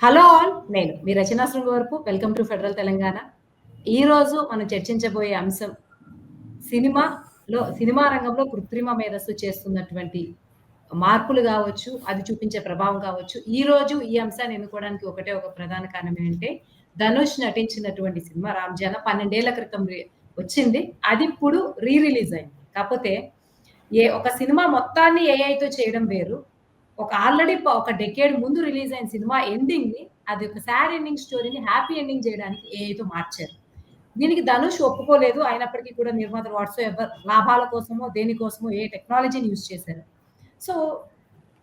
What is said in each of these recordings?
Hello all నేను మీ రచనా వరకు welcome to federal Telangana. ఈరోజు మనం చర్చించబోయే అంశం సినిమాలో సినిమా రంగంలో కృత్రిమ మేధస్సు చేస్తున్నటువంటి మార్పులు కావచ్చు అది చూపించే ప్రభావం కావచ్చు. ఈ రోజు ఈ అంశాన్ని ఎన్నుకోవడానికి ఒకటే ఒక ప్రధాన కారణం ఏంటంటే ధనుష్ నటించినటువంటి సినిమా రామ్జాన పన్నెండేళ్ళ క్రితం వచ్చింది. అది ఇప్పుడు రీ రిలీజ్ అయింది. కాకపోతే ఏ ఒక సినిమా మొత్తాన్ని ఏఐతో చేయడం వేరు. ఒక ఆల్రెడీ ఒక డెకేడ్ ముందు రిలీజ్ అయిన సినిమా ఎండింగ్ని అది ఒక సాడ్ ఎండింగ్ స్టోరీని హ్యాపీ ఎండింగ్ చేయడానికి ఏఐతో మార్చారు. దీనికి ధనుష్ ఒప్పుకోలేదు. అయినప్పటికీ కూడా నిర్మాతలు వాట్సో ఎవరు లాభాల కోసమో దేనికోసమో ఏ టెక్నాలజీని యూజ్ చేశారు. సో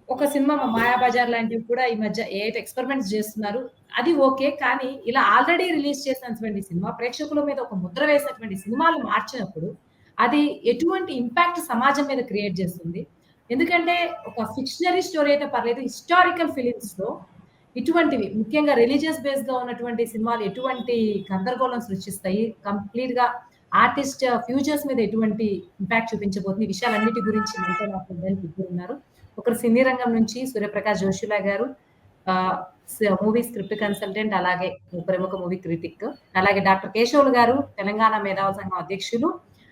ఒక సినిమా మాయాబజార్ లాంటివి కూడా ఈ మధ్య ఏ ఎక్స్పెరిమెంట్స్ చేస్తున్నారు. అది ఓకే కానీ ఇలా ఆల్రెడీ రిలీజ్ చేసినటువంటి సినిమా ప్రేక్షకుల మీద ఒక ముద్ర వేసినటువంటి సినిమాలు మార్చినప్పుడు అది ఎటువంటి ఇంపాక్ట్ సమాజం మీద క్రియేట్ చేస్తుంది? ఎందుకంటే ఒక ఫిక్షనరీ స్టోరీ అయితే పర్లేదు. హిస్టారికల్ ఫిలిమ్స్లో ఇటువంటివి ముఖ్యంగా రిలీజియస్ బేస్గా ఉన్నటువంటి సినిమాలు ఎటువంటి గందరగోళం సృష్టిస్తాయి. కంప్లీట్గా ఆర్టిస్ట్ ఫ్యూచర్స్ మీద ఎటువంటి ఇంపాక్ట్ చూపించబోతుంది. విషయాలన్నిటి గురించి మనతో నాకు ఇద్దరు ఇద్దరు ఉన్నారు. ఒకరు సినీ రంగం నుంచి సూర్యప్రకాష్ జోషులా గారు మూవీ స్క్రిప్ట్ కన్సల్టెంట్ అలాగే ప్రముఖ మూవీ క్రిటిక్. అలాగే డాక్టర్ కేశవులు గారు తెలంగాణ మేధావుల సంఘం అధ్యక్షులు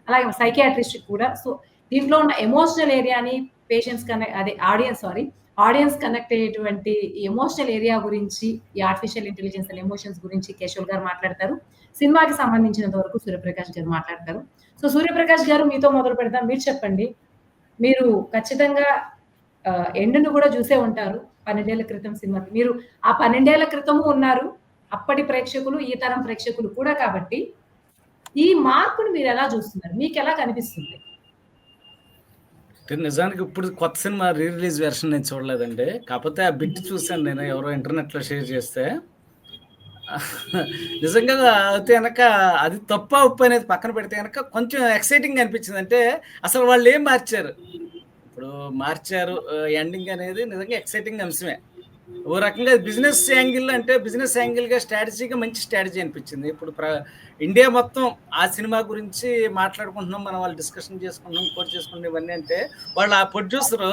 అలాగే సైకియాట్రిస్ట్ కూడా. సో దీంట్లో ఉన్న ఎమోషనల్ ఏరియాని పేషెంట్స్ కనెక్ట్ అదే ఆడియన్స్ సారీ ఆడియన్స్ కనెక్ట్ అయ్యేటువంటి ఎమోషనల్ ఏరియా గురించి ఈ ఆర్టిఫిషియల్ ఇంటెలిజెన్స్ అండ్ ఎమోషన్స్ గురించి కేశవ్ గారు మాట్లాడతారు. సినిమాకి సంబంధించినంత వరకు సూర్యప్రకాష్ గారు మాట్లాడతారు. సో సూర్యప్రకాష్ గారు మీతో మొదలు పెడతాం. మీరు చెప్పండి. మీరు ఖచ్చితంగా ఎండ్ను కూడా చూసే ఉంటారు. పన్నెండేళ్ళ క్రితం సినిమాకి. మీరు ఆ పన్నెండేళ్ళ క్రితము ఉన్నారు. అప్పటి ప్రేక్షకులు ఈ తరం ప్రేక్షకులు కూడా కాబట్టి ఈ మార్పును మీరు ఎలా చూస్తున్నారు? మీకు ఎలా కనిపిస్తుంది? నిజానికి ఇప్పుడు కొత్త సినిమా రీ రిలీజ్ వెర్షన్ నేను చూడలేదండి. కాకపోతే ఆ బిట్ చూశాను నేను ఎవరో ఇంటర్నెట్లో షేర్ చేస్తే. నిజంగా అయితే కనుక అది తప్ప ఉప్పు అనేది పక్కన పెడితే కనుక కొంచెం ఎక్సైటింగ్ అనిపించింది. అంటే అసలు వాళ్ళు ఏం మార్చారు? ఇప్పుడు మార్చారు ఎండింగ్ అనేది నిజంగా ఎక్సైటింగ్ అంశమే. ఓ రకంగా బిజినెస్ యాంగిల్ అంటే బిజినెస్ యాంగిల్గా స్ట్రాటజీగా మంచి స్ట్రాటజీ అనిపించింది. ఇప్పుడు ప్ర ఇండియా మొత్తం ఆ సినిమా గురించి మాట్లాడుకుంటున్నాం మనం వాళ్ళు డిస్కషన్ చేసుకుంటున్నాం కోట్ చేసుకుంటున్నాం ఇవన్నీ అంటే వాళ్ళు ఆ ప్రొడ్యూసర్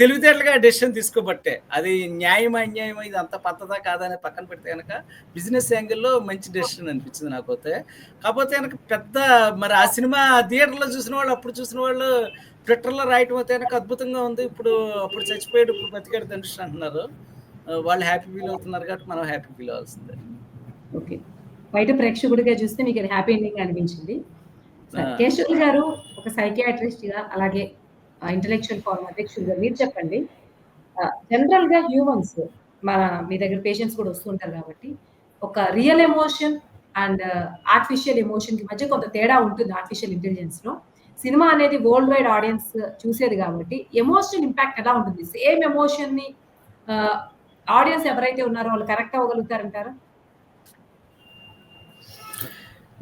తెలివితేటలుగా డెసిషన్ తీసుకోబట్టే. అది న్యాయమా అన్యాయమా ఇది అంత పద్ధతా కాదని పక్కన పెడితే కనుక బిజినెస్ యాంగిల్లో మంచి డెసిషన్ అనిపించింది నాకైతే కాకపోతే కనుక పెద్ద మరి ఆ సినిమా థియేటర్లో చూసిన వాళ్ళు అప్పుడు చూసిన వాళ్ళు ట్విట్టర్లో రాయటం అయితే కనుక అద్భుతంగా ఉంది. ఇప్పుడు అప్పుడు చచ్చిపోయాడు ఇప్పుడు బతికాడు తండ్రి అంటున్నారు. వాళ్ళు హ్యాపీ ఫీల్ అవుతున్నారు కాబట్టి మనం హ్యాపీ ఫీల్ అవ్వాల్సిందే. ఓకే. బయట ప్రేక్షకుడిగా చూస్తే మీకు హ్యాపీ ఎండింగ్ అనిపించింది. కేశవ్ గారు ఒక సైకియాట్రిస్ట్గా అలాగే ఇంటలెక్చువల్ ఫార్మ్ అధ్యక్షులుగా మీరు చెప్పండి. జనరల్గా హ్యూమన్స్ మన మీ దగ్గర పేషెంట్స్ కూడా వస్తుంటారు కాబట్టి ఒక రియల్ ఎమోషన్ అండ్ ఆర్టిఫిషియల్ ఎమోషన్కి మధ్య కొంత తేడా ఉంటుంది ఆర్టిఫిషియల్ ఇంటెలిజెన్స్లో. సినిమా అనేది వరల్డ్ వైడ్ ఆడియన్స్ చూసేది కాబట్టి ఎమోషనల్ ఇంపాక్ట్ ఎలా ఉంటుంది? సేమ్ ఎమోషన్ని ఆడియన్స్ ఎవరైతే ఉన్నారో వాళ్ళు కరెక్ట్ అవ్వగలుగుతారంటారా?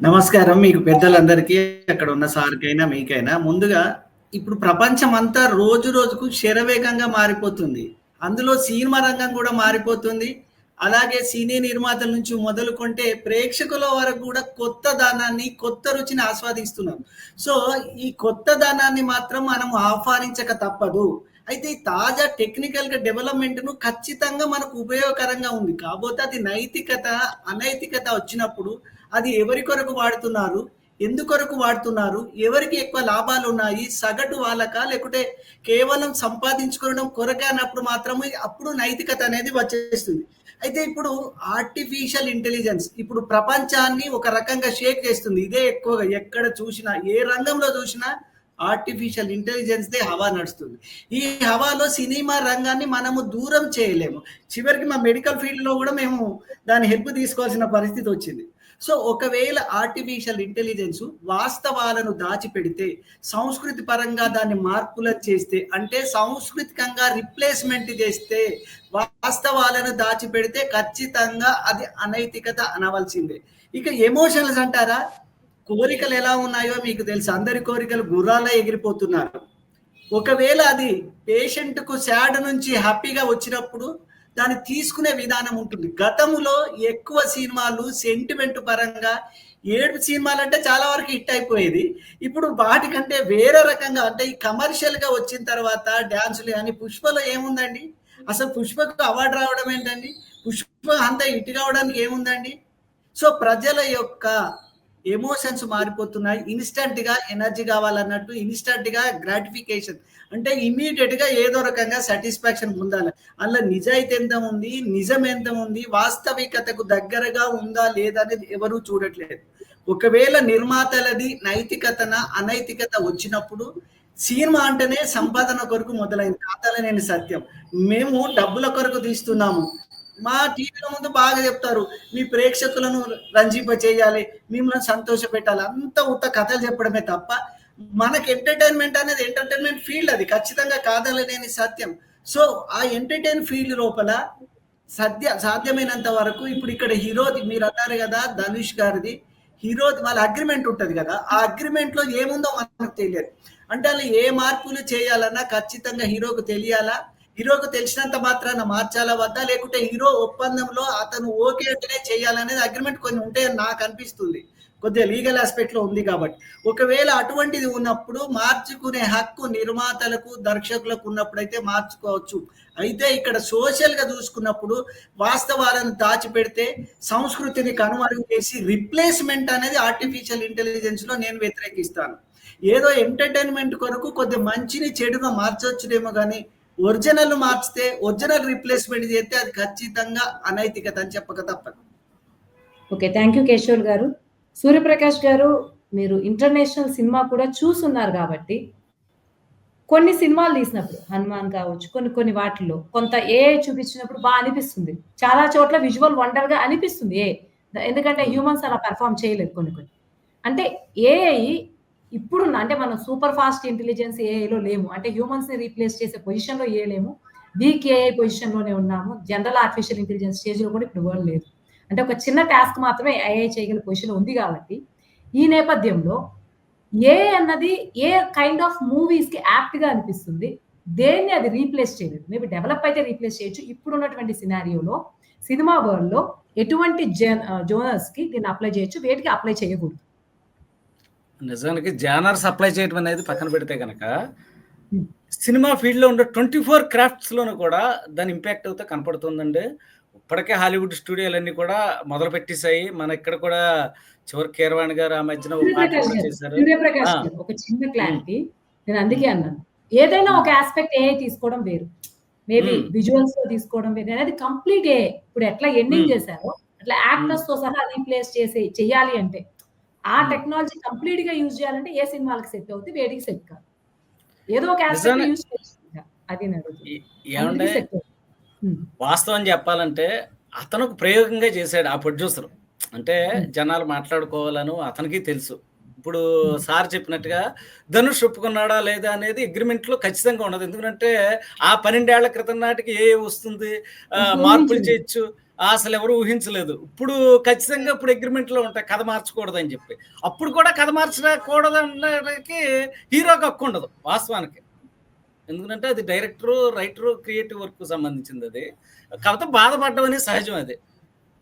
నమస్కారం. మీకు పెద్దలందరికీ అక్కడ ఉన్న సార్కైనా మీకైనా. ముందుగా ఇప్పుడు ప్రపంచం అంతా రోజు రోజుకు శరవేగంగా మారిపోతుంది. అందులో సినిమా రంగం కూడా మారిపోతుంది. అలాగే సినీ నిర్మాతల నుంచి మొదలుకుంటే ప్రేక్షకుల వరకు కూడా కొత్త దానాన్ని కొత్త రుచిని ఆస్వాదిస్తున్నాం. సో ఈ కొత్త దానాన్ని మాత్రం మనం ఆహ్వానించక తప్పదు. అయితే తాజా టెక్నికల్గా డెవలప్మెంట్ను ఖచ్చితంగా మనకు ఉపయోగకరంగా ఉంది. కాకపోతే అది నైతికత అనైతికత వచ్చినప్పుడు అది ఎవరి కొరకు వాడుతున్నారు ఎందుకొరకు వాడుతున్నారు ఎవరికి ఎక్కువ లాభాలు ఉన్నాయి సగటు వాళ్ళక లేకుంటే కేవలం సంపాదించుకోవడం కొరకే అన్నప్పుడు మాత్రమే అప్పుడు నైతికత అనేది వచ్చేస్తుంది. అయితే ఇప్పుడు ఆర్టిఫిషియల్ ఇంటెలిజెన్స్ ఇప్పుడు ప్రపంచాన్ని ఒక రకంగా షేక్ చేస్తుంది. ఇదే ఎక్కువగా ఎక్కడ చూసినా ఏ రంగంలో చూసినా ఆర్టిఫిషియల్ ఇంటెలిజెన్స్ దే హవా నడుస్తుంది. ఈ హవాలో సినిమా రంగాన్ని మనము దూరం చేయలేము. చివరికి మా మెడికల్ ఫీల్డ్లో కూడా మేము దాని హెల్ప్ తీసుకోవాల్సిన పరిస్థితి వచ్చింది. సో ఒకవేళ ఆర్టిఫిషియల్ ఇంటెలిజెన్స్ వాస్తవాలను దాచిపెడితే సంస్కృతి పరంగా దాన్ని మార్పులను చేస్తే అంటే సాంస్కృతికంగా రిప్లేస్మెంట్ చేస్తే వాస్తవాలను దాచిపెడితే ఖచ్చితంగా అది అనైతికత అనవలసిందే. ఇక ఎమోషనల్స్ అంటారా? కోరికలు ఎలా ఉన్నాయో మీకు తెలుసు. అందరి కోరికలు గుర్రాల ఎగిరిపోతున్నారు. ఒకవేళ అది పేషెంట్కు శాడ్ నుంచి హ్యాపీగా వచ్చినప్పుడు దాన్ని తీసుకునే విధానం ఉంటుంది. గతంలో ఎక్కువ సినిమాలు సెంటిమెంట్ పరంగా ఏడు సినిమాలు అంటే చాలా వరకు హిట్ అయిపోయేది. ఇప్పుడు వాటికంటే వేరే రకంగా అంటే ఈ కమర్షియల్గా వచ్చిన తర్వాత డ్యాన్సులు కానీ పుష్పలో ఏముందండి? అసలు పుష్పకు అవార్డు రావడం ఏంటండి? పుష్ప అంత అంతా ఇటు కావడానికి ఏముందండి? సో ప్రజల యొక్క ఎమోషన్స్ మారిపోతున్నాయి. ఇన్స్టంట్గా ఎనర్జీ కావాలన్నట్టు ఇన్స్టంట్గా గ్రాటిఫికేషన్ అంటే ఇమీడియట్గా ఏదో రకంగా సాటిస్ఫాక్షన్ పొందాలి అందులో నిజాయితీ ఎంత ఉంది నిజం ఎంత ఉంది వాస్తవికతకు దగ్గరగా ఉందా లేదా అనేది ఎవరూ చూడట్లేదు. ఒకవేళ నిర్మాతలది నైతికతన అనైతికత వచ్చినప్పుడు సినిమా అంటేనే సంపాదన కొరకు మొదలైంది. కాదాలనేది సత్యం. మేము డబ్బుల కొరకు తీస్తున్నాము. మా టీవీల ముందు బాగా చెప్తారు. మీ ప్రేక్షకులను రంజింప చేయాలి మిమ్మల్ని సంతోష పెట్టాలి. అంత ఉత్త కథలు చెప్పడమే తప్ప మనకి ఎంటర్టైన్మెంట్ అనేది ఎంటర్టైన్మెంట్ ఫీల్డ్ అది. ఖచ్చితంగా కాదలనేది సత్యం. సో ఆ ఎంటర్టైన్ ఫీల్డ్ లోపల సద్య సాధ్యమైనంత వరకు ఇప్పుడు ఇక్కడ హీరోది మీరు అన్నారు కదా ధనుష్ గారిది. హీరో వాళ్ళ అగ్రిమెంట్ ఉంటుంది కదా. ఆ అగ్రిమెంట్లో ఏముందో మనకు తెలియదు. అంటే వాళ్ళు ఏ మార్పులు చేయాలన్నా ఖచ్చితంగా హీరోకు తెలియాలా? హీరోకు తెలిసినంత మాత్రాన మార్చాలా వద్దా? లేకుంటే హీరో ఒప్పందంలో అతను ఓకే అంటేనే చేయాలనేది అగ్రిమెంట్ కొన్ని ఉంటాయని నాకు అనిపిస్తుంది. కొద్దిగా లీగల్ ఆస్పెక్ట్లో ఉంది కాబట్టి. ఒకవేళ అటువంటిది ఉన్నప్పుడు మార్చుకునే హక్కు నిర్మాతలకు దర్శకులకు ఉన్నప్పుడైతే మార్చుకోవచ్చు. అయితే ఇక్కడ సోషల్గా చూసుకున్నప్పుడు వాస్తవాలను దాచిపెడితే సంస్కృతిని కనుమరుగు చేసి రిప్లేస్మెంట్ అనేది ఆర్టిఫిషియల్ ఇంటెలిజెన్స్లో నేను వ్యతిరేకిస్తాను. ఏదో ఎంటర్టైన్మెంట్ కొరకు కొద్ది మంచిని చెడుగా మార్చవచ్చునేమో కానీ ఒరిజినల్ మార్చితే ఒరిజినల్ రిప్లేస్మెంట్ చేస్తే అది ఖచ్చితంగా అనైతికత అని చెప్పక తప్పదు. ఓకే థ్యాంక్ యూ కేశవ్ గారు. సూర్యప్రకాష్ గారు మీరు ఇంటర్నేషనల్ సినిమా కూడా చూసున్నారు కాబట్టి కొన్ని సినిమాలు తీసినప్పుడు హనుమాన్ కావచ్చు కొన్ని కొన్ని వాటిల్లో కొంత ఏ చూపించినప్పుడు బాగా అనిపిస్తుంది. చాలా చోట్ల విజువల్ వండర్గా అనిపిస్తుంది ఏ ఎందుకంటే హ్యూమన్స్ అలా పెర్ఫామ్ చేయలేదు కొన్ని కొన్ని. అంటే ఏఐ ఇప్పుడు అంటే మనం సూపర్ ఫాస్ట్ ఇంటెలిజెన్స్ ఏఐలో లేము అంటే హ్యూమన్స్ని రీప్లేస్ చేసే పొజిషన్లో ఏ లేము వీక్ ఏఐ ఉన్నాము జనరల్ ఆర్టిఫిషియల్ ఇంటెలిజెన్స్ స్టేజ్లో కూడా ఇప్పుడు వరల్డ్ లేదు. అంటే ఒక చిన్న టాస్క్ మాత్రమే ఏఐ చేయగల పొజిషన్ ఉంది కాబట్టి ఈ నేపథ్యంలో ఏ అన్నది ఏ కైండ్ ఆఫ్ మూవీస్కి యాప్ట్గా అనిపిస్తుంది దేన్ని అది రీప్లేస్ చేయలేదు. మేబీ డెవలప్ అయితే రీప్లేస్ చేయొచ్చు. ఇప్పుడు ఉన్నటువంటి సినారియోలో సినిమా వరల్డ్లో ఎటువంటి జోనర్స్కి uh, దీన్ని అప్లై చేయొచ్చు వేటికి అప్లై చేయకూడదు. నిజానికి జానర్స్ అప్లై చేయడం అనేది పక్కన పెడితే కనుక సినిమా ఫీల్డ్లో ఉండే ట్వంటీ ఫోర్ క్రాఫ్ట్స్ లోనూ కూడా దాని ఇంపాక్ట్ అయితే కనపడుతుందండి. ఇప్పటికే హాలీవుడ్ స్టూడియోలన్నీ కూడా మొదలు పెట్టేశాయి మన ఇక్కడ కూడా చివరి కీరవాణి గారు ఆ మధ్యన ఒక చిన్న క్లారిటీ నేను అందుకే అన్నాను. ఏదైనా ఒక ఆస్పెక్ట్ ఏ తీసుకోవడం వేరు. మేబీ. విజువల్స్లో తీసుకోవడం వేరు. అనేది కంప్లీట్ ఏ ఇప్పుడు ఎట్లా ఎండింగ్. చేశారో అట్లా యాక్టర్స్తో సహా రీప్లేస్ చేసి చెయ్యాలి అంటే ఆ Hmm. టెక్నాలజీ కంప్లీట్గా యూజ్ చేయాలంటే ఏ సినిమాలకు సెట్ అవుతుంది వేడికి సెట్ కాదు ఏదో ఒక యూజ్ అది ఏమంటే. Hmm. వాస్తవం చెప్పాలంటే అతను ప్రయోగంగా చేశాడు ఆ ప్రొడ్యూసర్ అంటే Hmm. జనాలు మాట్లాడుకోవాలను అతనికి తెలుసు ఇప్పుడు సార్ చెప్పినట్టుగా ధనుష్ ఒప్పుకున్నాడా లేదా అనేది అగ్రిమెంట్లో ఖచ్చితంగా ఉండదు ఎందుకంటే ఆ పన్నెండేళ్ళ క్రితం నాటికి ఏ వస్తుంది మార్పులు. చేయొచ్చు అసలు ఎవరు ఊహించలేదు. ఇప్పుడు ఖచ్చితంగా ఇప్పుడు అగ్రిమెంట్లో ఉంటాయి కథ మార్చకూడదని చెప్పి. అప్పుడు కూడా కథ మార్చకూడదు అనడానికి హీరోకి హక్కు ఉండదు వాస్తవానికి. ఎందుకంటే అది డైరెక్టరు రైటరు క్రియేటివ్ వర్క్ సంబంధించింది అది. కాకపోతే బాధపడడం అనేది సహజం అది.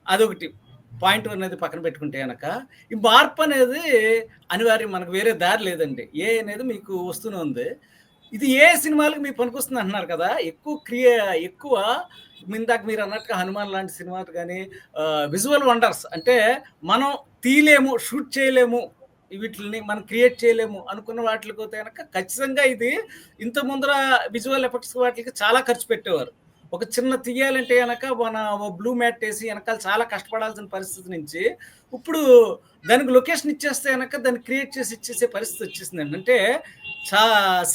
అదొకటి పాయింట్ అనేది పక్కన పెట్టుకుంటే కనుక ఈ మార్పు అనేది అనివార్యం మనకు వేరే దారి లేదండి. ఏ అనేది మీకు వస్తూనే ఉంది. ఇది ఏ సినిమాలకు మీకు పనికొస్తుంది అంటున్నారు కదా? ఎక్కువ క్రియే ఎక్కువ ఇందాక మీరు అన్నట్టుగా హనుమాన్ లాంటి సినిమాలు కానీ విజువల్ వండర్స్ అంటే మనం తీయలేము షూట్ చేయలేము వీటిని మనం క్రియేట్ చేయలేము అనుకున్న వాటికి పోతే కనుక ఖచ్చితంగా ఇది ఇంత ముందర విజువల్ ఎఫెక్ట్స్ వాటికి చాలా ఖర్చు పెట్టేవారు. ఒక చిన్న తీయాలంటే కనుక మన బ్లూ మ్యాట్ వేసి వెనకాల చాలా కష్టపడాల్సిన పరిస్థితి నుంచి ఇప్పుడు దానికి లొకేషన్ ఇచ్చేస్తే కనుక దాన్ని క్రియేట్ చేసి ఇచ్చేసే పరిస్థితి వచ్చేసిందండి. అంటే చా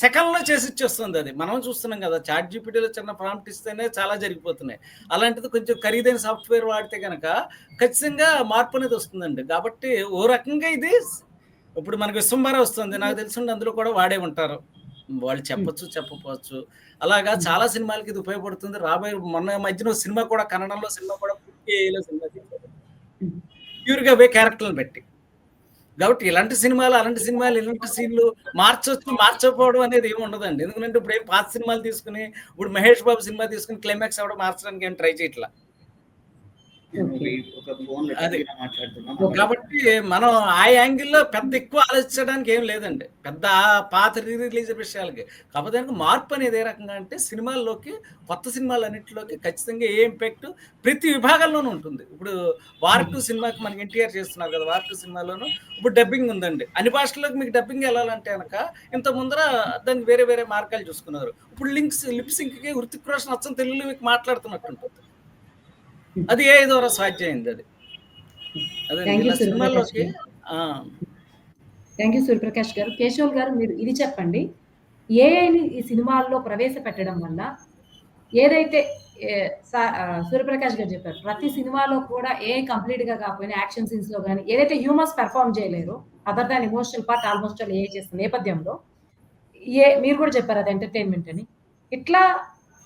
సెకండ్లో చేసి ఇచ్చేస్తుంది అది. మనం చూస్తున్నాం కదా చాట్ జీపీటీలో చిన్న ప్రాంప్ట్ ఇస్తేనే చాలా జరిగిపోతున్నాయి. అలాంటిది కొంచెం ఖరీదైన సాఫ్ట్వేర్ వాడితే కనుక ఖచ్చితంగా మార్పు అనేది వస్తుందండి. కాబట్టి ఓ రకంగా ఇది ఇప్పుడు మనకు విశ్వంబర వస్తుంది. నాకు తెలిసి అందులో కూడా వాడే ఉంటారు. వాళ్ళు చెప్పచ్చు చెప్పకపోవచ్చు. అలాగా చాలా సినిమాలకి ఇది ఉపయోగపడుతుంది. రాబోయే మొన్న మధ్యన సినిమా కూడా కన్నడంలో సినిమా కూడా పూర్తి సినిమా ప్యూర్గా అవే క్యారెక్టర్లు పెట్టి. కాబట్టి ఇలాంటి సినిమాలు అలాంటి సినిమాలు ఇలాంటి సీన్లు మార్చొచ్చు మార్చకపోవడం అనేది ఏమి ఉండదండి. ఎందుకంటే ఇప్పుడు ఏం పాత సినిమాలు తీసుకుని ఇప్పుడు మహేష్ బాబు సినిమా తీసుకుని క్లైమాక్స్ అవ్వడం మార్చడానికి ఏం ట్రై చేయట్లా నేను ఓకే. ఒక ఫోన్ అది. మాట్లాడుతున్నాం ఓకే. కాబట్టి మనం ఆ యాంగిల్లో పెద్ద ఎక్కువ ఆలోచించడానికి ఏం లేదండి. పెద్ద పాత రీ రిలీజ్ విషయాలకి. కాకపోతే దానికి మార్పు అనేది ఏ రకంగా అంటే సినిమాల్లోకి కొత్త సినిమాలు అన్నింటిలోకి ఖచ్చితంగా ఏ ఇంపాక్ట్ ప్రతి విభాగంలోనూ ఉంటుంది. ఇప్పుడు వార్ టూ సినిమాకి మనకి ఎన్టీఆర్ చేస్తున్నారు కదా వార్ టూ సినిమాలోను ఇప్పుడు డబ్బింగ్ ఉందండి. అన్ని భాషల్లోకి మీకు డబ్బింగ్ వెళ్ళాలంటే కనుక ఇంత ముందర దానికి వేరే వేరే మార్గాలు చూసుకున్నారు. ఇప్పుడు లింక్స్ లిప్ సింక్కి హృతిక్ రోషన్ అచ్చం తెలుగులో మీకు మాట్లాడుతున్నట్టు ఉంటుంది అది ఏ ద్వారా సాధ్యం అయింది అది థ్యాంక్ యూ సూర్యప్రకాష్ గారు. కేశవ్ గారు మీరు ఇది చెప్పండి. ఏఐని ఈ సినిమాల్లో ప్రవేశపెట్టడం వల్ల ఏదైతే సూర్యప్రకాష్ గారు చెప్పారు ప్రతి సినిమాలో కూడా ఏ కంప్లీట్గా కాకపోయినా యాక్షన్ సీన్స్లో కానీ ఏదైతే హ్యూమన్స్ పెర్ఫార్మ్ చేయలేరు other than emotional part almost ఏ చేస్తున్న నేపథ్యంలో ఏ మీరు కూడా చెప్పారు అది ఎంటర్టైన్మెంట్ అని. ఇట్లా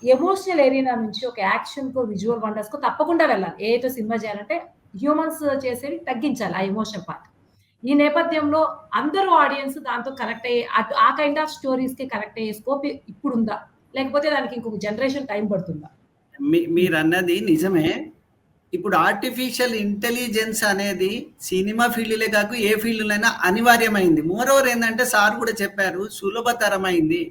ఎమోషనల్ ఏరియా నుంచి ఒక యాక్షన్ కో విజువల్ వండర్స్ కో తప్పకుండా వెళ్ళాలి. ఏదో సినిమా చేయాలంటే హ్యూమన్స్ చేసేవి తగ్గించాలి ఆ ఎమోషన్ పార్ట్ ఈ నేపథ్యంలో అందరూ ఆడియన్స్ దాంతో కనెక్ట్ అయ్యే ఆ కైండ్ ఆఫ్ స్టోరీస్కి కనెక్ట్ అయ్యే స్కోప్ ఇప్పుడు ఉందా లేకపోతే దానికి ఇంకొక జనరేషన్ టైం పడుతుందా? మీరు అన్నది నిజమే. ఇప్పుడు ఆర్టిఫిషియల్ ఇంటెలిజెన్స్ అనేది సినిమా ఫీల్డ్లే కాకు ఏ ఫీల్డ్లైనా అనివార్యమైంది. మోర్ ఓవర్ ఏంటంటే సార్ కూడా చెప్పారు సులభతరమైంది.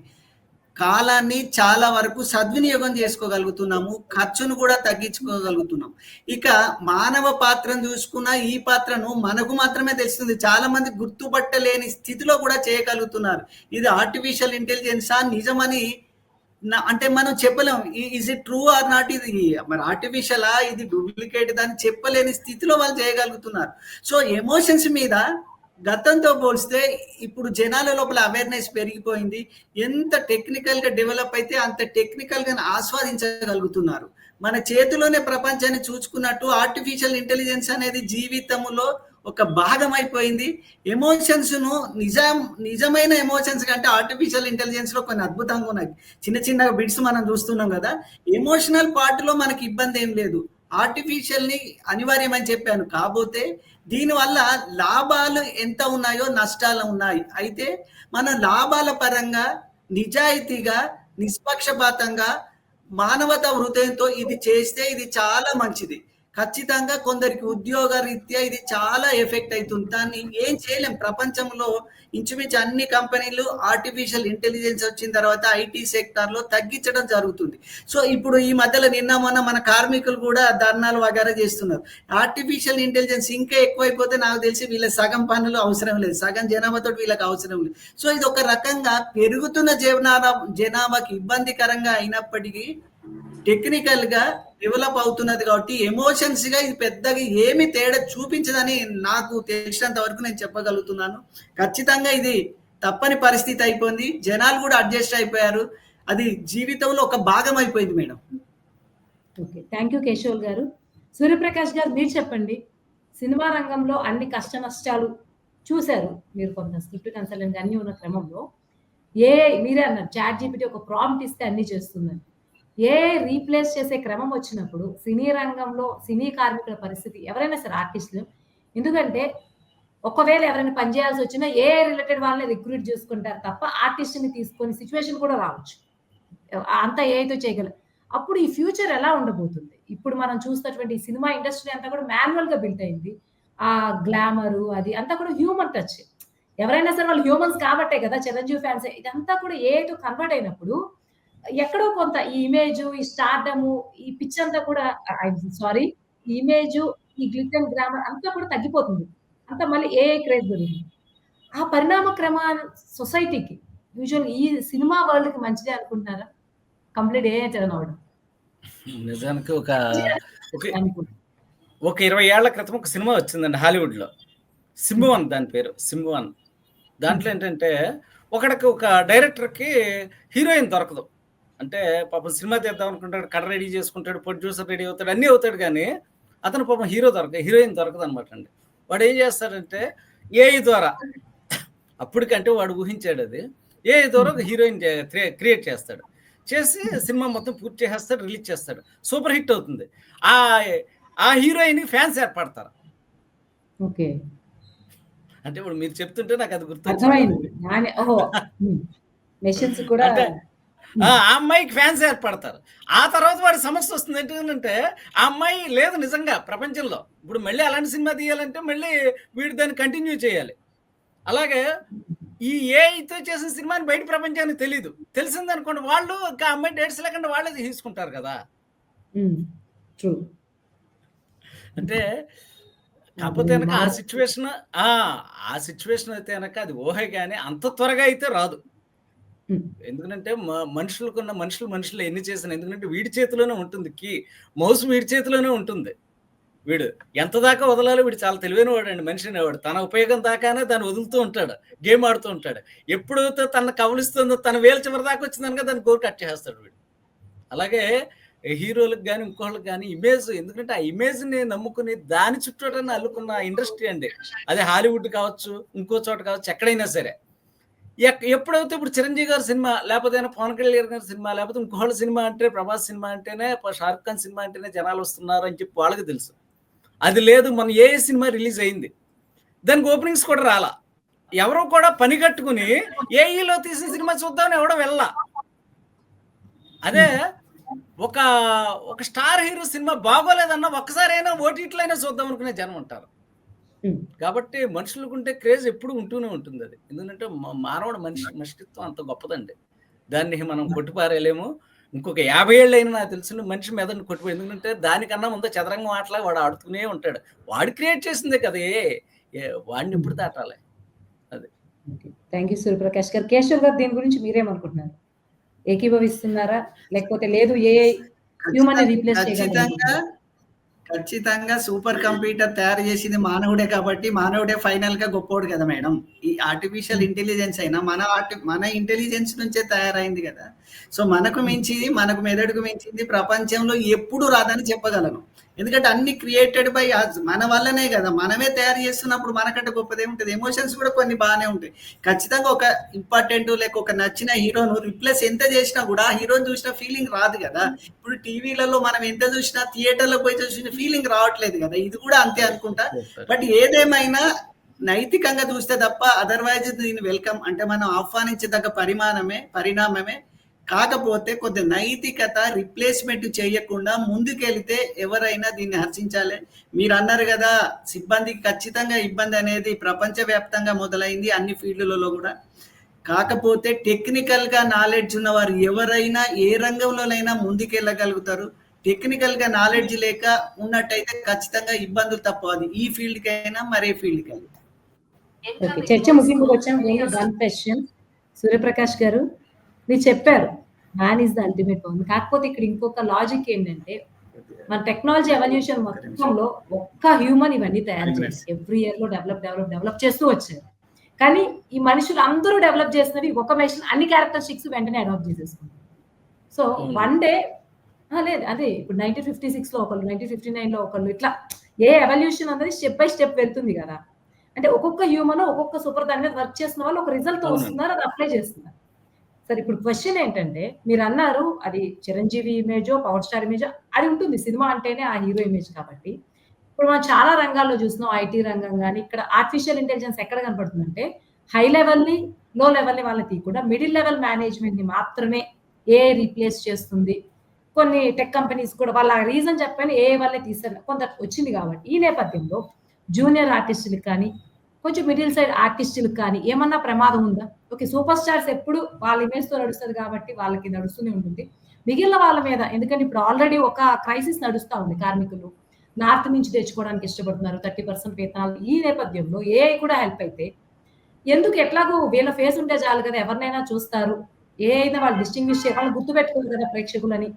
కాలాన్ని చాలా వరకు సద్వినియోగం చేసుకోగలుగుతున్నాము ఖర్చును కూడా తగ్గించుకోగలుగుతున్నాం. ఇక మానవ పాత్రను చూసుకున్న ఈ పాత్రను మనకు మాత్రమే తెలుస్తుంది. చాలా మంది గుర్తుపట్టలేని స్థితిలో కూడా చేయగలుగుతున్నారు. ఇది ఆర్టిఫిషియల్ ఇంటెలిజెన్సా నిజమని అంటే మనం చెప్పలేం. Is it true or not ఇది మరి ఆర్టిఫిషియలా ఇది డూప్లికేట్ అని చెప్పలేని స్థితిలో వాళ్ళు చేయగలుగుతున్నారు. సో ఎమోషన్స్ మీద గతంతో పోలిస్తే ఇప్పుడు జనాల లోపల అవేర్నెస్ పెరిగిపోయింది. ఎంత టెక్నికల్గా డెవలప్ అయితే అంత టెక్నికల్గా ఆస్వాదించగలుగుతున్నారు. మన చేతిలోనే ప్రపంచాన్ని చూసుకున్నట్టు ఆర్టిఫిషియల్ ఇంటెలిజెన్స్ అనేది జీవితంలో ఒక భాగం అయిపోయింది ఎమోషన్స్ను నిజం నిజమైన ఎమోషన్స్ కంటే ఆర్టిఫిషియల్ ఇంటెలిజెన్స్లో కొన్ని అద్భుతంగా ఉన్నాయి. చిన్న చిన్న బిట్స్ మనం చూస్తున్నాం కదా. ఎమోషనల్ పార్ట్లో మనకి ఇబ్బంది ఏం లేదు. ఆర్టిఫిషియల్ని అనివార్యమని చెప్పాను. కాకపోతే దీనివల్ల లాభాలు ఎంత ఉన్నాయో నష్టాలు ఉన్నాయి. అయితే మన లాభాల పరంగా నిజాయితీగా నిష్పక్షపాతంగా మానవత హృదయంతో ఇది చేస్తే ఇది చాలా మంచిది. ఖచ్చితంగా కొందరికి ఉద్యోగ రీత్యా ఇది చాలా ఎఫెక్ట్ అవుతుంది దాన్ని ఏం చేయలేం. ప్రపంచంలో ఇంచుమించు అన్ని కంపెనీలు ఆర్టిఫిషియల్ ఇంటెలిజెన్స్ వచ్చిన తర్వాత ఐటీ సెక్టార్లో తగ్గించడం జరుగుతుంది. సో ఇప్పుడు ఈ మధ్యలో నిన్న మొన్న మన కార్మికులు కూడా ధర్నాలు వగేరా చేస్తున్నారు. ఆర్టిఫిషియల్ ఇంటెలిజెన్స్ ఇంకా ఎక్కువైపోతే నాకు తెలిసి వీళ్ళ సగం పనులు అవసరం లేదు. సగం జనాభాతో వీళ్ళకి అవసరం లేదు. సో ఇది ఒక రకంగా పెరుగుతున్న జనాభా జనాభాకి ఇబ్బందికరంగా అయినప్పటికీ టెక్నికల్గా డెవలప్ అవుతున్నది కాబట్టి ఎమోషన్స్గా ఇది పెద్దగా ఏమి తేడా చూపించదని నాకు తెలిసినంత వరకు నేను చెప్పగలుగుతున్నాను. ఖచ్చితంగా ఇది తప్పని పరిస్థితి అయిపోయింది. జనాలు కూడా అడ్జస్ట్ అయిపోయారు. అది జీవితంలో ఒక భాగం అయిపోయింది madam. Okay thank you Keshavul garu. Suryaprakash garu మీరు చెప్పండి. సినిమా రంగంలో అన్ని కష్ట నష్టాలు చూశారు మీరు కొంత స్క్రిప్ట్ కన్సల్టెంట్ అన్ని ఉన్న క్రమంలో. ఏ మీరే అన్నారు చాట్ జీపీటీ ఒక ప్రాంప్ట్ ఇస్తే అన్ని చేస్తుందని ఏ రీప్లేస్ చేసే క్రమం వచ్చినప్పుడు సినీ రంగంలో సినీ కార్మికుల పరిస్థితి ఎవరైనా సరే ఆర్టిస్టులు ఎందుకంటే ఒకవేళ ఎవరైనా పనిచేయాల్సి వచ్చినా ఏ రిలేటెడ్ వాళ్ళని రిక్రూట్ చేసుకుంటారు తప్ప ఆర్టిస్ట్ని తీసుకొని సిచ్యువేషన్ కూడా రావచ్చు. అంత ఏతో చేయగలరు అప్పుడు ఈ ఫ్యూచర్ ఎలా ఉండబోతుంది? ఇప్పుడు మనం చూస్తున్నటువంటి సినిమా ఇండస్ట్రీ అంతా కూడా మాన్యువల్గా బిల్ట్ అయింది. ఆ గ్లామరు అది అంతా కూడా హ్యూమన్ టచ్. ఎవరైనా సరే వాళ్ళు హ్యూమన్స్ కాబట్టే కదా చిరంజీవి ఫ్యాన్స్. ఇదంతా కూడా ఏతో కన్వర్ట్ అయినప్పుడు ఎక్కడో కొంత ఈ ఇమేజ్ ఈ స్టార్డము ఈ పిచ్ అంతా కూడా సారీ ఈ ఇమేజ్ ఈ గ్లిట్ అండ్ గ్రామర్ అంతా కూడా తగ్గిపోతుంది. అంతా మళ్ళీ ఏ క్రేజ్ పెరిగింది ఆ పరిణామ క్రమ సొసైటీకి యూజువల్ ఈ సినిమా వరల్డ్కి మంచిదే అనుకుంటున్నారా? కంప్లీట్ ఏ టర్న్ అవడం నిజానికి ఒక ఒక ఇరవై ఏళ్ళ క్రితం ఒక సినిమా వచ్చిందండి హాలీవుడ్లో. సింబువన్ దాని పేరు సింబువన్. దాంట్లో ఏంటంటే ఒకడికి ఒక డైరెక్టర్కి హీరోయిన్ దొరకదు. అంటే పాపం సినిమా తీద్దాం అనుకుంటాడు కథ రెడీ చేసుకుంటాడు ప్రొడ్యూసర్ రెడీ అవుతాడు అన్నీ అవుతాడు కానీ అతను పాపం హీరో దొరక హీరోయిన్ దొరకదు అనమాట అండి. వాడు ఏం చేస్తాడంటే ఏఐ ద్వారా అప్పటికంటే వాడు ఊహించాడు అది. ఏఐ ద్వారా ఒక హీరోయిన్ క్రియేట్ చేస్తాడు. చేసి సినిమా మొత్తం పూర్తి చేసేస్తాడు రిలీజ్ చేస్తాడు. సూపర్ హిట్ అవుతుంది. ఆ ఆ హీరోయిన్ ఫ్యాన్స్ ఏర్పడతారు. ఓకే. అంటే ఇప్పుడు మీరు చెప్తుంటే నాకు అది గుర్తు ఆ అమ్మాయికి ఫ్యాన్స్ ఏర్పడతారు. ఆ తర్వాత వాడి సమస్య వస్తుంది ఏంటంటే ఆ అమ్మాయి లేదు నిజంగా ప్రపంచంలో. ఇప్పుడు మళ్ళీ అలాంటి సినిమా తీయాలంటే మళ్ళీ వీడు దాన్ని కంటిన్యూ చేయాలి. అలాగే ఈ ఏఐతో చేసిన సినిమాని బయట ప్రపంచానికి తెలియదు తెలిసింది అనుకోండి వాళ్ళు ఇంకా అమ్మాయి డేట్స్ లేకుండా వాళ్ళే తీసుకుంటారు కదా. అంటే కాకపోతే కనుక ఆ సిచ్యువేషన్ ఆ సిచ్యువేషన్ అయితే కనుక అది ఊహే కానీ అంత త్వరగా అయితే రాదు. ఎందుకంటే మ- మనుషులకున్న మనుషులు మనుషులు ఎన్ని చేసిన ఎందుకంటే వీడి చేతిలోనే ఉంటుంది. కీ మౌస్ వీడి చేతిలోనే ఉంటుంది. వీడు ఎంత దాకా వదలాలో వీడు చాలా తెలివైన వాడు. అండి మనిషి అనేవాడు తన ఉపయోగం దాకానే దాన్ని వదులుతూ ఉంటాడు గేమ్ ఆడుతూ ఉంటాడు. ఎప్పుడైతే తన కవలిస్తుందో తన వేలు చివరి దాకా వచ్చిందని దాన్ని గోరు కట్ చేస్తాడు వీడు. అలాగే హీరోలకు కానీ ఇంకోళ్ళకి కానీ ఇమేజ్ ఎందుకంటే ఆ ఇమేజ్ని నమ్ముకుని దాని చుట్టూటనే అల్లుకున్న ఇండస్ట్రీ అండి. అదే హాలీవుడ్ కావచ్చు ఇంకో చోట కావచ్చు ఎక్కడైనా సరే. ఎప్పుడైతే ఇప్పుడు చిరంజీవి గారి సినిమా లేకపోతే పవన్ కళ్యాణ్ గారి సినిమా లేకపోతే ఇంకోళ్ళ సినిమా అంటే ప్రభాస్ సినిమా అంటేనే షారుఖ్ ఖాన్ సినిమా అంటేనే జనాలు వస్తున్నారు అని చెప్పి వాళ్ళకి తెలుసు. అది లేదు మన ఏ సినిమా రిలీజ్ అయింది. దానికి ఓపెనింగ్స్ కూడా రాలా. ఎవరు కూడా పని కట్టుకుని ఏఈలో తీసిన సినిమా చూద్దామని ఎవడో వెళ్ళా అదే ఒక ఒక స్టార్ హీరో సినిమా బాగోలేదన్నా ఒక్కసారైనా ఓటీటీలో అయినా చూద్దాం అనుకునే జనం ఉంటారు. కాబట్టి మనుషులకుంటే క్రేజ్ ఎప్పుడు ఉంటూనే ఉంటుంది అది. ఎందుకంటే మానవుడు మనిషి మనిషిత్వం అంత గొప్పదండి. దాన్ని మనం కొట్టిపారేయలేము. ఇంకొక యాభై ఏళ్ళు అయినా నాకు తెలిసిన మనిషి మెదడుని కొట్టిపోయి ఎందుకంటే దానికన్నా ముందు చదరంగం ఆటలా వాడు ఆడుతూనే ఉంటాడు. వాడు క్రియేట్ చేసిందే కదా వాడిని ఎప్పుడు దాటాలి? థ్యాంక్ యూ సూర్యప్రకాష్ గారు. కేశవ్ గారు దీని గురించి మీరేమనుకుంటున్నారు? ఏకీభవిస్తున్నారా? లేకపోతే లేదు ఏ హ్యూమన్ రీప్లేస్ చేయగలరు? ఖచ్చితంగా సూపర్ కంప్యూటర్ తయారు చేసింది మానవుడే కాబట్టి మానవుడే ఫైనల్గా గొప్పోడు కదా మేడం. ఈ ఆర్టిఫిషియల్ ఇంటెలిజెన్స్ అయినా మన ఆర్టి మన ఇంటెలిజెన్స్ నుంచే తయారైంది కదా. సో మనకు మించింది మనకు మెదడుకు మించింది ప్రపంచంలో ఎప్పుడు రాదని చెప్పగలను. ఎందుకంటే అన్ని క్రియేటెడ్ బై మన వల్లనే కదా. మనమే తయారు చేస్తున్నప్పుడు మనకంటే గొప్పదే ఉంటుంది ఎమోషన్స్ కూడా కొన్ని బాగానే ఉంటాయి. ఖచ్చితంగా ఒక ఇంపార్టెంట్ లేక ఒక నచ్చిన హీరోను రిప్లేస్ ఎంత చేసినా కూడా హీరోని చూసిన ఫీలింగ్ రాదు కదా. ఇప్పుడు టీవీలలో మనం ఎంత చూసినా థియేటర్లో పోయి చూసిన ఫీలింగ్ రావట్లేదు కదా. ఇది కూడా అంతే అనుకుంటా. బట్ ఏదేమైనా నైతికంగా చూస్తే తప్ప అదర్వైజ్ దీని వెల్కమ్ అంటే మనం ఆహ్వానించదగ్గ పరిమాణమే పరిణామమే కాకపోతే కొద్ది నైతికత రిప్లేస్మెంట్ చేయకుండా ముందుకెళ్తే ఎవరైనా దీన్ని హర్షించాలి. మీరు అన్నారు కదా సిబ్బందికి ఖచ్చితంగా ఇబ్బంది అనేది ప్రపంచవ్యాప్తంగా మొదలైంది అన్ని ఫీల్డ్లలో కూడా. కాకపోతే టెక్నికల్గా నాలెడ్జ్ ఉన్న వారు ఎవరైనా ఏ రంగంలోనైనా ముందుకెళ్ళగలుగుతారు. టెక్నికల్గా నాలెడ్జ్ లేక ఉన్నట్టయితే ఖచ్చితంగా ఇబ్బందులు తప్పదు ఈ ఫీల్డ్కైనా మరే ఫీల్డ్కైనా. చర్చ ముగింపుకి వచ్చాం. క్వశ్చన్ సూర్యప్రకాష్ గారు మీరు చెప్పారు man is the ultimate power కాకపోతే ఇక్కడ ఇంకొక లాజిక్ ఏంటంటే మన టెక్నాలజీ ఎవల్యూషన్ మొత్తంలో ఒక్క హ్యూమన్ ఇవన్నీ తయారు చేసి ఎవ్రీ ఇయర్లో డెవలప్ డెవలప్ డెవలప్ చేస్తూ వచ్చారు. కానీ ఈ మనుషులు అందరూ డెవలప్ చేసినవి ఒక మెషిన్ అన్ని క్యారెక్టరిస్టిక్స్ వెంటనే అడాప్ట్ చేసేసుకుంటారు. సో. వన్ డే లేదు అదే ఇప్పుడు నైన్టీన్ ఫిఫ్టీ సిక్స్లో ఒకళ్ళు నైన్టీన్ ఫిఫ్టీ నైన్లో ఒకళ్ళు ఇట్లా ఏ ఎవల్యూషన్ అనేది స్టెప్ బై స్టెప్ వెళ్తుంది కదా. అంటే ఒక్కొక్క హ్యూమన్ ఒక్కొక్క సూపర్ దాని మీద వర్క్ చేసిన వాళ్ళు ఒక రిజల్ట్. వస్తున్నారు అది అప్లై చేస్తున్నారు. సరే ఇప్పుడు క్వశ్చన్ ఏంటంటే మీరు అన్నారు అది చిరంజీవి ఇమేజో పవర్ స్టార్ ఇమేజో అది ఉంటుంది. సినిమా అంటేనే ఆ హీరో ఇమేజ్ కాబట్టి. ఇప్పుడు మనం చాలా రంగాల్లో చూస్తున్నాం ఐటీ రంగం కానీ ఇక్కడ ఆర్టిఫిషియల్ ఇంటెలిజెన్స్ ఎక్కడ కనపడుతుందంటే హై లెవెల్ని లో లెవెల్ని వాళ్ళని తీయకుండా మిడిల్ లెవెల్ మేనేజ్మెంట్ని మాత్రమే ఏ రీప్లేస్ చేస్తుంది. కొన్ని టెక్ కంపెనీస్ కూడా వాళ్ళ రీజన్ చెప్పని ఏ వాళ్ళే తీసారు కొంత వచ్చింది కాబట్టి. ఈ నేపథ్యంలో జూనియర్ ఆర్టిస్టులకు కానీ కొంచెం మిడిల్ సైడ్ ఆర్టిస్టులకు కానీ ఏమన్నా ప్రమాదం ఉందా? ఓకే సూపర్ స్టార్స్ ఎప్పుడు వాళ్ళ ఇమేజ్తో నడుస్తుంది కాబట్టి వాళ్ళకి నడుస్తూనే ఉంటుంది. మిగిలిన వాళ్ళ మీద ఎందుకంటే ఇప్పుడు ఆల్రెడీ ఒక క్రైసిస్ నడుస్తూ ఉంది కార్మికులు. నార్త్ నుంచి తెచ్చుకోవడానికి ఇష్టపడుతున్నారు థర్టీ పర్సెంట్ వేతనాలు. ఈ నేపథ్యంలో ఏ కూడా హెల్ప్ అయితే ఎందుకు ఎట్లాగో వీళ్ళ ఫేస్ ఉంటే చాలు కదా ఎవరినైనా చూస్తారు. ఏ అయినా వాళ్ళు డిస్టింగ్విష్ వాళ్ళు గుర్తుపెట్టుకోరు కదా ప్రేక్షకులని.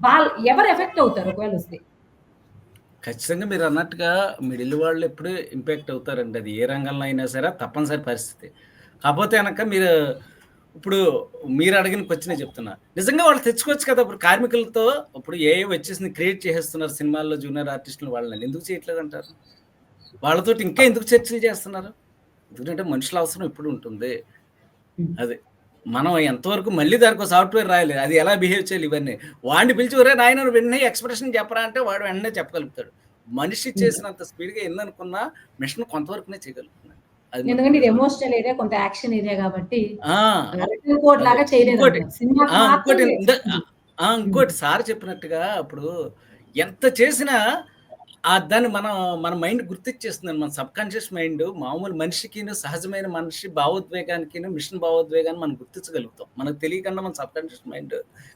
వాళ్ళు ఎవరు ఎఫెక్ట్ అవుతారు ఒకవేళ వస్తే? ఖచ్చితంగా మీరు అన్నట్టుగా మిడిల్ వాళ్ళు ఎప్పుడు ఇంపాక్ట్ అవుతారండి. అది ఏ రంగంలో అయినా సరే తప్పనిసరి పరిస్థితి. కాకపోతే కనుక మీరు ఇప్పుడు మీరు అడిగిన క్వశ్చనే చెప్తున్నా. నిజంగా వాళ్ళు తెచ్చుకోవచ్చు కదా ఇప్పుడు కార్మికులతో ఇప్పుడు ఏ వచ్చేసింది క్రియేట్ చేసేస్తున్నారు సినిమాల్లో జూనియర్ ఆర్టిస్టులు వాళ్ళని. ఎందుకు చేయట్లేదు అంటారు? వాళ్ళతో ఇంకా ఎందుకు చర్చలు చేస్తున్నారు? ఎందుకంటే మనుషుల అవసరం ఇప్పుడు ఉంటుంది. అది. మనం ఎంతవరకు మళ్ళీ దానికి సాఫ్ట్వేర్ రాయాలి? అది ఎలా బిహేవ్ చేయాలి ఇవన్నీ? వాడిని పిలిచి ఒరే నాయన వెంటనే ఎక్స్ప్రెషన్ చెప్పరా అంటే వాడు వెంటనే చెప్పగలుగుతాడు. మనిషి చేసినంత స్పీడ్గా ఏందనుకున్నా మిషన్ కొంతవరకునే చేయగలుగుతున్నాడు ఎందుకంటే ఇది ఎమోషనల్ ఏరియా కొంత యాక్షన్ ఏరియా కాబట్టి ఇంకోటి. సార్ చెప్పినట్టుగా ఇప్పుడు ఎంత చేసినా ఆ దాన్ని మనం మన మైండ్ గుర్తిచ్చేస్తుంది మన సబ్ కాన్షియస్ మైండ్ మామూలు మనిషికి సహజమైన మనిషి భావోద్వేగానికి మిషన్ భావోద్వేగాన్ని మనం గుర్తించగలుగుతాం. మనకు తెలియకుండా మన సబ్ కాన్షియస్ మైండ్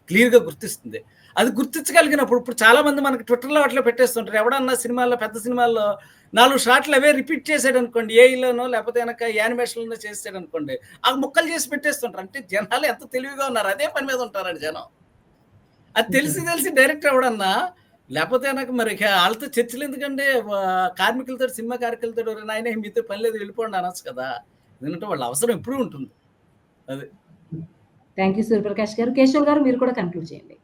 క్లియర్గా గుర్తిస్తుంది. అది గుర్తించగలిగినప్పుడు ఇప్పుడు చాలామంది మనకి ట్విట్టర్లో అట్లా పెట్టేస్తుంటారు. ఎవడన్నా సినిమాల్లో పెద్ద సినిమాల్లో నాలుగు షాట్లు అవే రిపీట్ చేశాడు అనుకోండి ఏఈలోనో లేకపోతే వెనక యానిమేషన్లోనో చేసాడు అనుకోండి ఆ ముక్కలు చేసి పెట్టేస్తుంటారు. అంటే జనాలు ఎంత తెలివిగా ఉన్నారు అదే పని మీద ఉంటారండి జనం. అది తెలిసి తెలిసి డైరెక్ట్ ఎవడన్నా లేకపోతే నాకు మరి వాళ్ళతో చర్చలు ఎందుకంటే కార్మికులతో సినిమా కార్మికులతో నాయన మీతో పని లేదు వెళ్ళిపోండి అనొచ్చు కదా. ఎందుకంటే వాళ్ళ అవసరం ఎప్పుడూ ఉంటుంది. అది. థ్యాంక్ యూ సూర్యప్రకాష్ గారు. కేశవ్ గారు మీరు కూడా కన్క్లూడ్ చేయండి.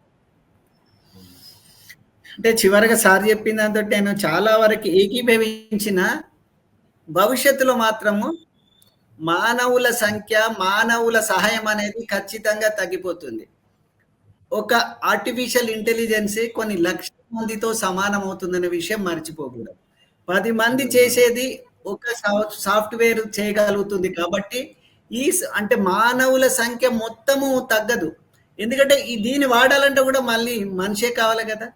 అంటే చివరిగా సార్ చెప్పిన దాంతో నేను చాలా వరకు ఏకీభవించిన భవిష్యత్తులో మాత్రము మానవుల సంఖ్య మానవుల సహాయం అనేది ఖచ్చితంగా తగ్గిపోతుంది. ఒక ఆర్టిఫిషియల్ ఇంటెలిజెన్స్ కొన్ని లక్షల మందితో సమానం అవుతుందనే విషయం మర్చిపోకూడదు. పది మంది చేసేది ఒక సాఫ్ట్వేర్ చేయగలుగుతుంది కాబట్టి ఈ అంటే మానవుల సంఖ్య మొత్తము తగ్గదు. ఎందుకంటే ఈ దీన్ని వాడాలంటే కూడా మళ్ళీ మనిషే కావాలి కదా.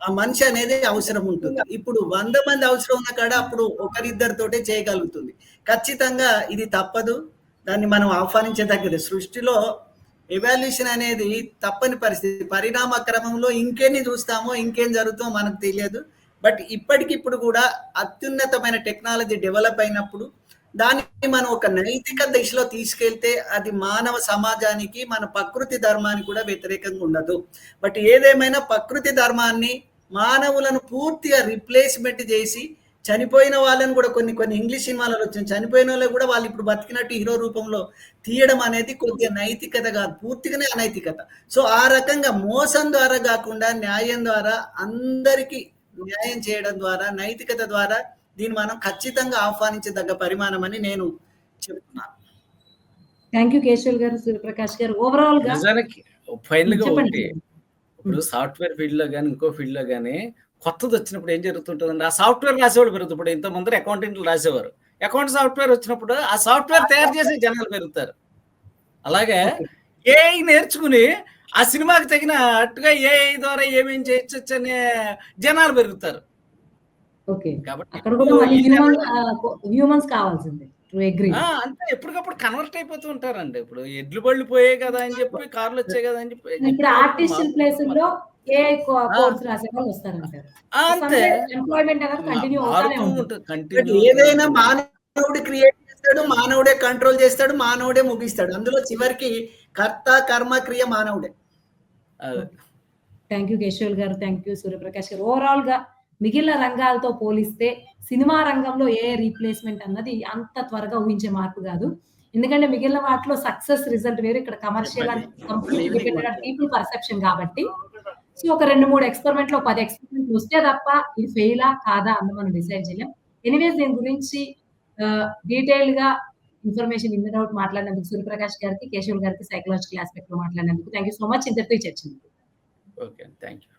ఆ మనిషి అనేది అవసరం ఉంటుంది. ఇప్పుడు వంద మంది అవసరం ఉన్న కాడ అప్పుడు ఒకరిద్దరితోటే చేయగలుగుతుంది. ఖచ్చితంగా ఇది తప్పదు. దాన్ని మనం ఆహ్వానించదగ్గది. సృష్టిలో ఎవాల్యూషన్ అనేది తప్పని పరిస్థితి. పరిణామ క్రమంలో ఇంకేన్ని చూస్తామో ఇంకేం జరుగుతామో మనకు తెలియదు. బట్ ఇప్పటికిప్పుడు కూడా అత్యున్నతమైన టెక్నాలజీ డెవలప్ అయినప్పుడు దాన్ని మనం ఒక నైతిక దిశలో తీసుకెళ్తే అది మానవ సమాజానికి మన ప్రకృతి ధర్మానికి కూడా వ్యతిరేకంగా ఉండదు. బట్ ఏదేమైనా ప్రకృతి ధర్మాన్ని మానవులను పూర్తిగా రిప్లేస్మెంట్ చేసి చనిపోయిన వాళ్ళని కూడా కొన్ని కొన్ని ఇంగ్లీష్ సినిమాలలో వచ్చిన చనిపోయిన వాళ్ళు కూడా వాళ్ళు ఇప్పుడు బతికినట్టు హీరో రూపంలో తీయడం అనేది కొద్దిగా నైతికత కాదు పూర్తిగానే అనైతికత. సో ఆ రకంగా మోసం ద్వారా కాకుండా న్యాయం ద్వారా అందరికీ న్యాయం చేయడం ద్వారా నైతికత ద్వారా దీన్ని మనం ఖచ్చితంగా ఆహ్వానించదగ్గ పరిమాణం అని నేను చెప్తున్నాను థ్యాంక్ యూ కేశవ్ గారు సూర్యప్రకాష్ గారు. ఓవరాల్గా నిజానికి ఫైనల్గా చెప్పండి. ఒకటి. ఇప్పుడు సాఫ్ట్వేర్ ఫీల్డ్లో కానీ ఇంకో ఫీల్డ్లో కానీ కొత్తది వచ్చినప్పుడు ఏం జరుగుతుంటుందండి ఆ సాఫ్ట్వేర్ రాసేవాళ్ళు ఇప్పుడు ఇంత ముందర అకౌంటెంట్లు రాసేవారు. అకౌంట్ సాఫ్ట్వేర్ వచ్చినప్పుడు ఆ సాఫ్ట్వేర్ తయారు చేసే జనాలు పెరుగుతారు. అలాగే ఏఐ నేర్చుకుని ఆ సినిమాకి తగిన అట్టుగా ఏఐ ద్వారా ఏమేం చేయొచ్చు అనే జనాలు పెరుగుతారు. ఓకే. కాబట్టి హ్యూమన్స్ కావాల్సింది. అంతే ఎప్పటికప్పుడు కన్వర్ట్ అయిపోతూ ఉంటారండి. ఇప్పుడు ఎడ్లు బళ్ళు పోయాయి కదా అని చెప్పి కార్లు వచ్చాయి కదా అని చెప్పి ఇప్పుడు ఆర్టిస్టియల్ ప్లేస్లో ఏదైనా మానవుడు క్రియేట్ చేస్తాడు మానవుడే కంట్రోల్ చేస్తాడు మానవుడే ముగిస్తాడు. అందులో చివరికి కర్త కర్మ క్రియ మానవుడే. థ్యాంక్ యూ కేశవ్ గారు. థ్యాంక్ యూ సూర్యప్రకాష్ గారు. ఓవరాల్గా మిగిలిన రంగాలతో పోలిస్తే సినిమా రంగంలో ఏ రీప్లేస్మెంట్ అన్నది అంత త్వరగా ఊహించే మార్పు కాదు. ఎందుకంటే మిగిలిన వాటిలో సక్సెస్ రిజల్ట్ వేరు ఇక్కడ కమర్షియల్ పీపుల్ పర్సెప్షన్ కాబట్టి. సో ఒక రెండు మూడు ఎక్స్పెరిమెంట్లో పది ఎక్స్పెరిమెంట్ వస్తే తప్ప ఇది ఫెయిలా కాదా అన్న మనం డిసైడ్ చేయలేం. ఎనీవేస్ దీని గురించి డీటెయిల్గా ఇన్ఫర్మేషన్ ఇన్ అవుట్ మాట్లాడినందుకు సూర్యప్రకాష్ గారికి కేశవ్ గారికి సైకలాజికల్ ఆస్పెక్ట్లో మాట్లాడినందుకు థ్యాంక్ యూ సో మచ్ ఇంతటితో ఈ చర్చ ఓకే థ్యాంక్ యూ